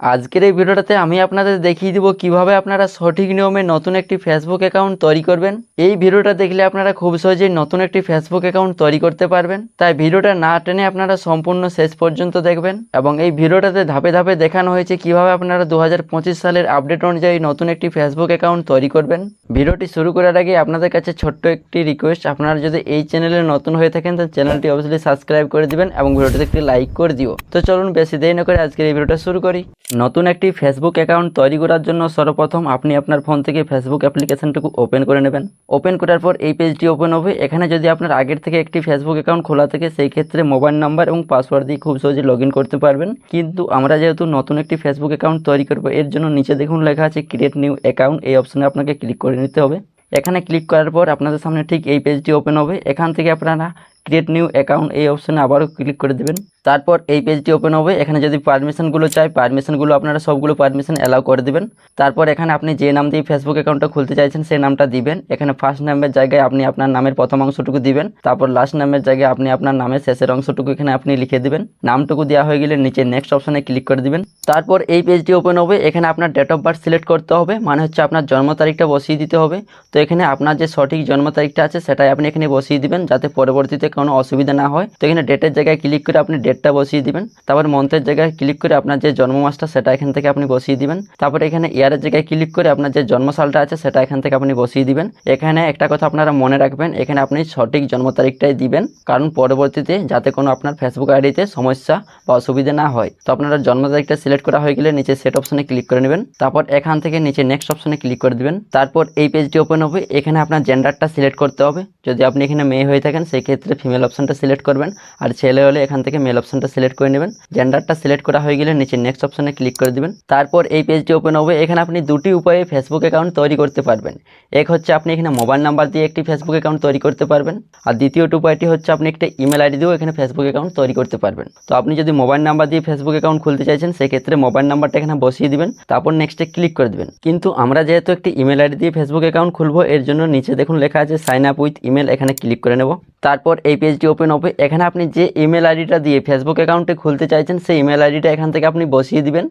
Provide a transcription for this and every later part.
আজকের এই ভিডিওটাতে আমি আপনাদের দেখিয়ে দিব কীভাবে আপনারা সঠিক নিয়মে নতুন একটি ফেসবুক অ্যাকাউন্ট তৈরি করবেন। এই ভিডিওটা দেখলে আপনারা খুব সহজেই নতুন একটি ফেসবুক অ্যাকাউন্ট তৈরি করতে পারবেন। তাই ভিডিওটা না টেনে আপনারা সম্পূর্ণ শেষ পর্যন্ত দেখবেন এবং এই ভিডিওটাতে ধাপে ধাপে দেখানো হয়েছে কীভাবে আপনারা দু হাজার পঁচিশ সালের আপডেট অনুযায়ী নতুন একটি ফেসবুক অ্যাকাউন্ট তৈরি করবেন। ভিডিওটি শুরু করার আগে আপনাদের কাছে ছোট্ট একটি রিকোয়েস্ট আপনারা যদি এই চ্যানেলে নতুন হয়ে থাকেন তো চ্যানেলটি অবশ্যই সাবস্ক্রাইব করে দিবেন এবং ভিডিওটিতে একটি লাইক করে দিও। তো চলুন বেশি দেরি না করে আজকের এই ভিডিওটা শুরু করি। নতুন একটি ফেসবুক অ্যাকাউন্ট তৈরি করার জন্য সর্বপ্রথম আপনি আপনার ফোন থেকে ফেসবুক অ্যাপ্লিকেশনটুকু ওপেন করে নেবেন। ওপেন করার পর এই পেজটি ওপেন হবে। এখানে যদি আপনার আগের থেকে একটি ফেসবুক অ্যাকাউন্ট খোলা থাকে, সেই ক্ষেত্রে মোবাইল নাম্বার এবং পাসওয়ার্ড দিয়ে খুব সহজে লগ করতে পারবেন। কিন্তু আমরা যেহেতু নতুন একটি ফেসবুক অ্যাকাউন্ট তৈরি করব, এর জন্য নিচে দেখুন লেখা আছে ক্রিয়েট নিউ অ্যাকাউন্ট এই অপশনে আপনাকে ক্লিক করে নিতে হবে। এখানে ক্লিক করার পর আপনাদের সামনে ঠিক এই পেজটি ওপেন হবে। এখান থেকে আপনারা ক্রিয়েট নিউ অ্যাকাউন্ট এই অপশানে আবারও ক্লিক করে দেবেন। তারপর এই পেজটি ওপেন হবে। এখানে যদি পারমিশনগুলো চাই পারমিশনগুলো আপনারা সবগুলো পারমিশন অ্যালাউ করে দেবেন। তারপর এখানে আপনি যে নাম দিয়ে ফেসবুক অ্যাকাউন্টটা খুলতে চাইছেন, সেই নামটা দিবেন। এখানে ফার্স্ট নামের জায়গায় আপনি আপনার নামের প্রথম অংশটুকু দিবেন। তারপর লাস্ট নামের জায়গায় আপনি আপনার নামের শেষের অংশটুকু এখানে আপনি লিখে দেবেন। নামটুকু দেওয়া হয়ে গেলে নিচে নেক্সট অপশানে ক্লিক করে দিবেন। তারপর এই পেজটি ওপেন হবে। এখানে আপনার ডেট অফ বার্থ সিলেক্ট করতে হবে। মানে হচ্ছে আপনার জন্ম তারিখটা বসিয়ে দিতে হবে। তো এখানে আপনার যে সঠিক জন্ম তারিখটা আছে, সেটাই আপনি এখানে বসিয়ে দিবেন। যাতে পরবর্তীতে কোনো অসুবিধা না হয়। তো এখানে ডেটের জায়গায় ক্লিক করে আপনি ডেটটা বসিয়ে দিবেন। তারপর মন্থের জায়গায় ক্লিক করে আপনার যে জন্ম মাসটা, সেটা এখান থেকে আপনি বসিয়ে দিবেন। তারপর এখানে ইয়ারের জায়গায় ক্লিক করে আপনার যে জন্ম সালটা আছে, সেটা এখান থেকে আপনি বসিয়ে দিবেন। এখানে একটা কথা আপনারা মনে রাখবেন, এখানে আপনি সঠিক জন্ম তারিখটাই দিবেন। কারণ পরবর্তীতে যাতে কোনো আপনার ফেসবুক আইডিতে সমস্যা বা অসুবিধা না হয়। তো আপনারা জন্ম তারিখটা সিলেক্ট করা হয়ে গেলে নিচে সেট অপশনে ক্লিক করে নেবেন। তারপর এখান থেকে নিচে নেক্সট অপশনে ক্লিক করে দিবেন। তারপর এই পেজটি ওপেন হবে। এখানে আপনার জেন্ডারটা সিলেক্ট করতে হবে। যদি আপনি এখানে মেয়ে হয়ে থাকেন সেই ক্ষেত্রে ফিমেল অপশনটা সিলেক্ট করবেন। আর ছেলে হলে এখান থেকে মেল অপশনটা সিলেক্ট করে নেবেন। জেন্ডারটা সিলেক্ট করা হয়ে গেলে নিচে নেক্সট অপশনে ক্লিক করে দেবেন। তারপর এই পেজটি ওপেন হবে। এখানে আপনি দুটি উপায়ে ফেসবুক অ্যাকাউন্ট তৈরি করতে পারবেন। এক হচ্ছে আপনি এখানে মোবাইল নাম্বার দিয়ে একটি ফেসবুক অ্যাকাউন্ট তৈরি করতে পারবেন। আর দ্বিতীয়টি উপায়টি হচ্ছে আপনি একটা ইমেল আইডি দিয়েও এখানে ফেসবুক অ্যাকাউন্ট তৈরি করতে পারবেন। তো আপনি যদি মোবাইল নাম্বার দিয়ে ফেসবুক অ্যাকাউন্ট খুলতে চাইছেন, সেক্ষেত্রে মোবাইল নাম্বারটা এখানে বসিয়ে দিবেন। তারপর নেক্সটে ক্লিক করে দিবেন। কিন্তু আমরা যেহেতু একটি ইমেল আইডি দিয়ে ফেসবুক অ্যাকাউন্ট খুলবো, এর জন্য নিচে দেখুন লেখা আছে সাইন আপ উইথ ইমেল এখানে ক্লিক করে নেব। তারপর এই পেজটি ওপেন হবে। এখানে আপনি যে ইমেল আইডিটা দিয়ে ফেসবুক অ্যাকাউন্টে খুলতে চাইছেন, সেই ইমেল আইডিটা এখান থেকে আপনি বসিয়ে দিবেন।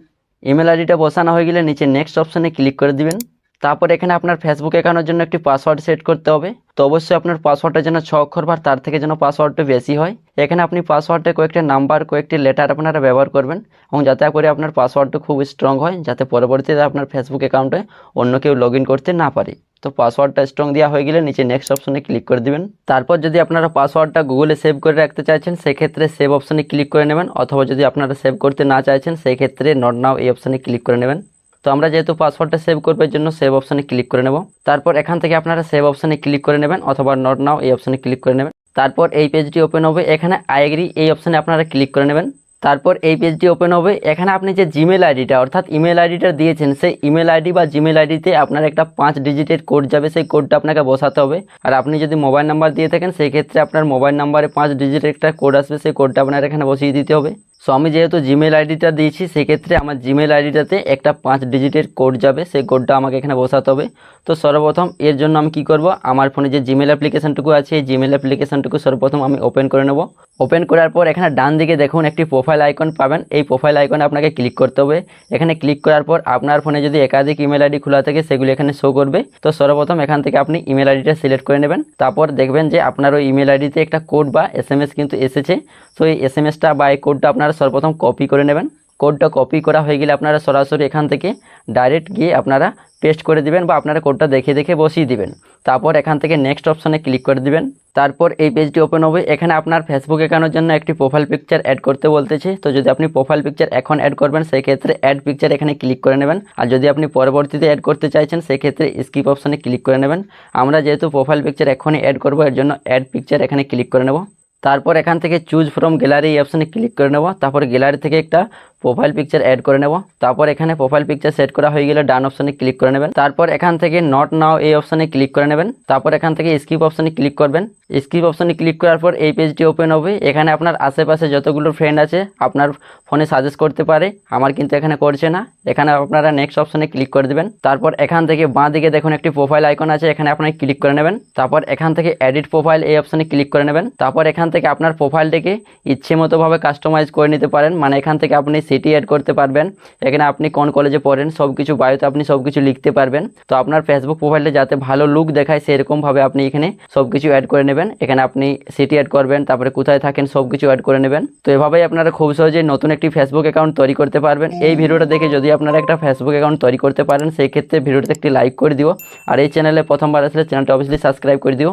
ইমেল আইডিটা বসানো হয়ে গেলে নিচে নেক্সট অপশানে ক্লিক করে দিবেন। তারপর এখানে আপনার ফেসবুক অ্যাকাউন্টের জন্য একটি পাসওয়ার্ড সেট করতে হবে। তো অবশ্যই আপনার পাসওয়ার্ডটা যেন ছ অক্ষর বা তার থেকে যেন পাসওয়ার্ডটা বেশি হয়। এখানে আপনি পাসওয়ার্ডে কয়েকটি নাম্বার কয়েকটি লেটার আপনারা ব্যবহার করবেন এবং যাতে করে আপনার পাসওয়ার্ডটা খুব স্ট্রং হয়, যাতে পরবর্তীতে আপনার ফেসবুক অ্যাকাউন্টে অন্য কেউ লগ করতে না পারে। তো পাসওয়ার্ডটা স্ট্রং দেওয়া হয়ে গেলে নিচে নেক্সট অপশনে ক্লিক করে দিবেন। তারপর যদি আপনারা পাসওয়ার্ডটা গুগলে সেভ করে রাখতে চাইছেন, সেক্ষেত্রে সেভ অপশনে ক্লিক করে নেবেন। অথবা যদি আপনারা সেভ করতে না চাইছেন, সেক্ষেত্রে নট নাও এই অপশনে ক্লিক করে নেবেন। তো আমরা যেহেতু পাসওয়ার্ডটা সেভ করবার জন্য সেভ অপশানে ক্লিক করে নেব। তারপর এখান থেকে আপনারা সেভ অপশনে ক্লিক করে নেবেন অথবা নট নাও এই অপশানে ক্লিক করে নেবেন। তারপর এই পেজটি ওপেন হবে, এখানে আই এগ্রি এই অপশানে আপনারা ক্লিক করে নেবেন। তারপর এই পেজটি ওপেন হবে, এখানে আপনি যে জিমেল আইডিটা অর্থাৎ ইমেল আইডিটা দিয়েছেন, সেই ইমেল আইডি বা জিমেল আইডিতে আপনার একটা পাঁচ ডিজিটের কোড যাবে, সেই কোডটা আপনাকে বসাতে হবে। আর আপনি যদি মোবাইল নাম্বার দিয়ে থাকেন, সেই ক্ষেত্রে আপনার মোবাইল নাম্বারে পাঁচ ডিজিটের একটা কোড আসবে, সেই কোডটা আপনার এখানে বসিয়ে দিতে হবে। সো আমি যেহেতু জিমেল আইডিটা দিয়েছি, সেক্ষেত্রে আমার জিমেল আইডিটাতে একটা পাঁচ ডিজিটের কোড যাবে। সেই কোডটা আমাকে এখানে বসাতে হবে। তো সর্বপ্রথম এর জন্য আমি কি করব? আমার ফোনে যে জিমেল অ্যাপ্লিকেশানটুকু আছে, এই জিমেল অ্যাপ্লিকেশনটুকু সর্বপ্রথম আমি ওপেন করে নেব। ওপেন করার পর এখানে ডান দিকে দেখুন একটি প্রোফাইল আইকন পাবেন। এই প্রোফাইল আইকনে আপনাকে ক্লিক করতে হবে। এখানে ক্লিক করার পর আপনার ফোনে যদি একাধিক ইমেল আইডি খোলা থাকে, সেগুলি এখানে শো করবে। তো সর্বপ্রথম এখান থেকে আপনি ইমেল আইডিটা সিলেক্ট করে নেবেন। তারপর দেখবেন যে আপনার ওই ইমেল আইডিতে একটা কোড বা এস কিন্তু এসেছে। তো এই এস বা এই কোডটা আপনারা সর্বপ্রথম কপি করে নেবেন। কোডটা কপি করা হয়ে গেলে আপনারা সরাসরি এখান থেকে ডাইরেক্ট গিয়ে আপনারা পেস্ট করে দিবেন বা আপনারা কোডটা দেখে দেখে বসিয়ে দিবেন। তারপর এখান থেকে নেক্সট অপশানে ক্লিক করে দিবেন। তারপর এই পেজটি ওপেন হবে। এখানে আপনার ফেসবুক অ্যাকাউন্টের জন্য একটি প্রোফাইল পিকচার অ্যাড করতে বলতেছে। তো যদি আপনি প্রোফাইল পিকচার এখন অ্যাড করবেন সেই ক্ষেত্রে অ্যাড পিকচার এখানে ক্লিক করে নেবেন। আর যদি আপনি পরবর্তীতে অ্যাড করতে চাইছেন সেই ক্ষেত্রে স্কিপ অপশানে ক্লিক করে নেবেন। আমরা যেহেতু প্রোফাইল পিকচার এখনই অ্যাড করব, এর জন্য অ্যাড পিকচার এখানে ক্লিক করে নেব। তারপর এখান থেকে চুজ ফ্রম গ্যালারি এই অপশানে ক্লিক করে নেব। তারপর গ্যালারি থেকে একটা প্রোফাইল পিকচার অ্যাড করে নেব। তারপর এখানে প্রোফাইল পিকচার সেট করা হয়ে গেলে ডান অপশানে ক্লিক করে নেবেন। তারপর এখান থেকে নট নাও এই অপশানে ক্লিক করে নেবেন। তারপর এখান থেকে স্কিপ অপশানে ক্লিক করবেন। স্কিপ অপশনে ক্লিক করার পর এই পেজটি ওপেন হবে। এখানে আপনার আশেপাশে যতগুলো ফ্রেন্ড আছে, আপনার ফোনে সাজেস্ট করতে পারে। আমার কিন্তু এখানে করছে না। এখানে আপনারা নেক্সট অপশনে ক্লিক করে দেবেন। তারপর এখান থেকে বাঁ দিকে দেখুন একটি প্রোফাইল আইকন আছে। এখানে আপনারা ক্লিক করে নেবেন। তারপর এখান থেকে এডিট প্রোফাইল এই অপশনে ক্লিক করে নেবেন। তারপর এখান থেকে আপনার প্রোফাইলটিকে ইচ্ছে মতোভাবে কাস্টমাইজ করে নিতে পারেন। মানে এখান থেকে আপনি সিটি অ্যাড করতে পারবেন। এখানে আপনি কোন কলেজে পড়েন সব কিছু বায়োতে আপনি সব কিছু লিখতে পারবেন। তো আপনার ফেসবুক প্রোফাইলটা যাতে ভালো লুক দেখায়, সেরকমভাবে আপনি এখানে সব কিছু অ্যাড করে নেবেন, এখানে আপনি সিটি অ্যাড করবেন, তারপরে কোথায় থাকেন সব কিছু অ্যাড করে নেবেন। তো এভাবেই আপনারা খুব সহজেই নতুন একটি ফেসবুক অ্যাকাউন্ট তৈরি করতে পারবেন। এই ভিডিওটা দেখে যদি আপনারা একটা ফেসবুক অ্যাকাউন্ট তৈরি করতে পারেন, সেই ক্ষেত্রে ভিডিওটাতে একটি লাইক করে দিও। আর এই চ্যানেলে প্রথমবার আসলে চ্যানেলটা অবশ্যই সাবস্ক্রাইব করে দিও।